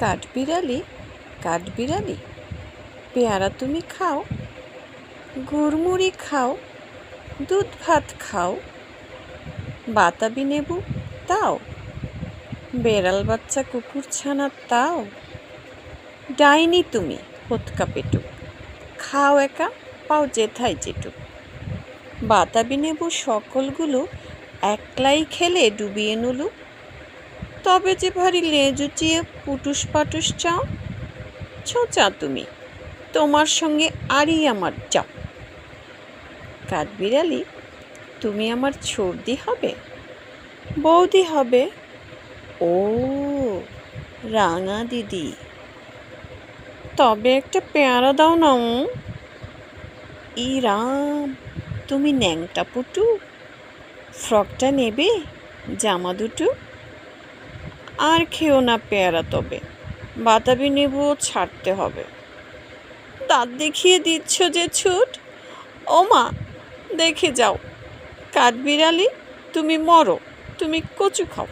কাঠবিড়ালি কাঠবিড়ালি। পেয়ারা তুমি খাও, গুড়মুড়ি খাও, দুধ ভাত খাও, বাতাবি নেবু তাও বেড়াল বাচ্চা কুকুর ছানা তাও ডাইনি তুমি হোৎকা পেটু, খাও একা, পাও যেথায় যেটুক বাতাবি নেবু সকলগুলো একলাই খেলে ডুবিয়ে নুলু তবে যে ভারী লেজ উঁচিয়ে পুটুস পাটুস চাও, ছোঁচা তুমি। তোমার সঙ্গে আরই আমার চাপ। কাঠবিড়ালি, তুমি আমার ছর্দি হবে? বৌদি হবে? ও, রাঙা দিদি। তবে একটা পেয়ারা দাও না উম। ই রাম তুমি ন্যাংটা পুটু। ফ্রকটা নেবে, জামা দুটো? আর খেও না পেয়ারা তবে। বাতাবি নেবু ছাড়তে হবে। দাঁত দেখিয়ে দিচ্ছ যে ছুট? ও মা দেখে যাও। কাঠবিড়ালি, তুমি মরো, তুমি কচু খাও।